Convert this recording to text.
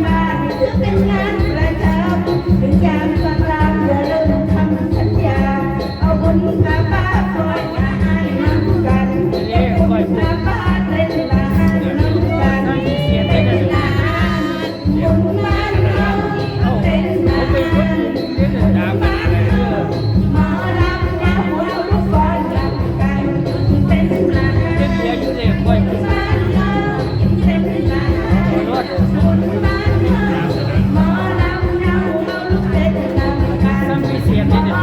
ม ต้อ